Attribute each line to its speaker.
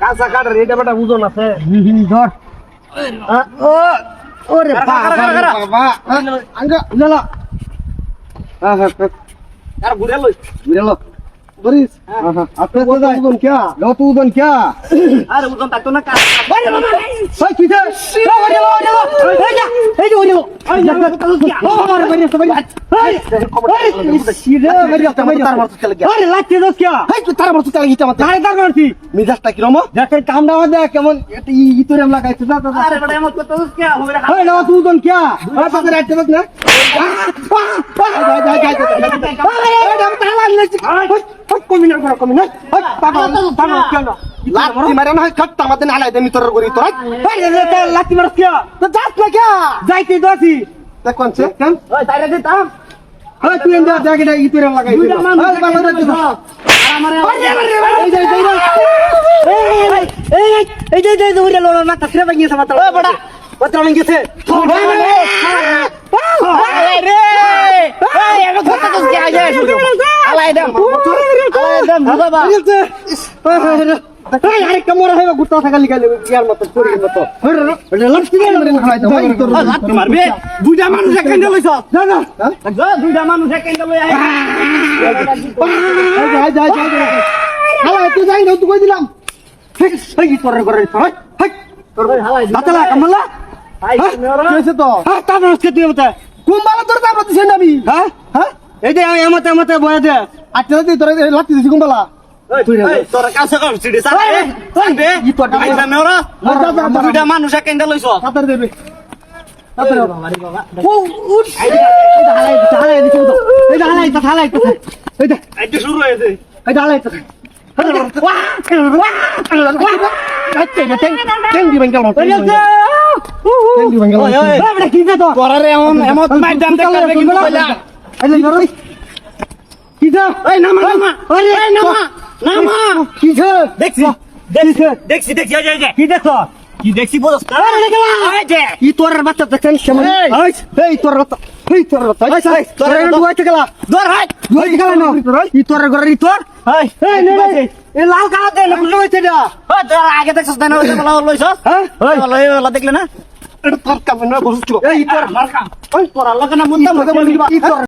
Speaker 1: কাঁচা কাটার এটা বেটা বুঝন আরে
Speaker 2: উদন তাক না মিজাজটা কি রমো
Speaker 1: দেখে কাম দাও দে কেমন ইতরে লাগাইছে না তুই ওজন লাঠি মারে না
Speaker 2: খট্টা মাতে না লাই দে মিতর করি তোরা আরে রে তা
Speaker 1: লাঠি মারছ কি
Speaker 2: তো যাস না কি
Speaker 1: যাইতে দছি
Speaker 2: তা কোন সে কেন ওই তাইরে দে
Speaker 1: তাম ওই তুই এন্ড জায়গাটা ইতরে লাগাই দে
Speaker 2: ওই
Speaker 1: বাবা
Speaker 2: রে দে আমারে এই আলাই দাম
Speaker 1: এই আরে কামড়া হইবা গুত্তা থাকা লিগালে ইয়ার মত পড়ি মত। লাঠি দিয়ে মেরে খাই দাও ভাই তোর
Speaker 2: লাত্তি মারবে দুইটা মানুষ এখানে লইছ?
Speaker 1: না না।
Speaker 2: দুইটা মানুষ এখানে লই আয়।
Speaker 1: যাই যাই যাই হালা তুই যাই না তুই কই দিলাম? এই তোর করে তোর হাই
Speaker 2: তোর ভাই হালাই
Speaker 1: দাতলা কামলা
Speaker 2: আই
Speaker 1: কেছে তো? হ্যাঁ তা মানুষ কে তুই মত কুম্বালা তোর দাম দিছ আমি হ্যাঁ? হ্যাঁ? এই যে আমাতে আমাতে বয়া দে। আচ্ছা তুই তোর লাঠি দিছি কুম্বালা
Speaker 2: কাছে কর সিডি সারা
Speaker 1: ই তো
Speaker 2: আই দাম ওরা দুইটা মানুষ এখানে লইছ
Speaker 1: সাতার দেবে সাতার
Speaker 2: বাবা
Speaker 1: ও উঠ এই হালাই হালাই দিছ তো এই হালাই তো হালাই তো এই দে
Speaker 2: এই শুরু হয়েছে
Speaker 1: এই। হালাই তো
Speaker 2: তোরারে এমন এমন মাই দাম দেখতে কিন্তু কইলা এই নামা নামা এই নামা নামা দেখছি দেখছি দেখছি দেখছি এই যে কি দেখছি বলছ এই। যে ধর হাই
Speaker 1: লাল কালা দে
Speaker 2: ওই তোর আগে দেখছস না ওই বলা লইছ
Speaker 1: হ্যাঁ?
Speaker 2: ওই ওলা দেখলে না?
Speaker 1: তোর কামনা বসছো
Speaker 2: এই তোর মারকা ওই তোর লাগা না মুদ্দা
Speaker 1: তোর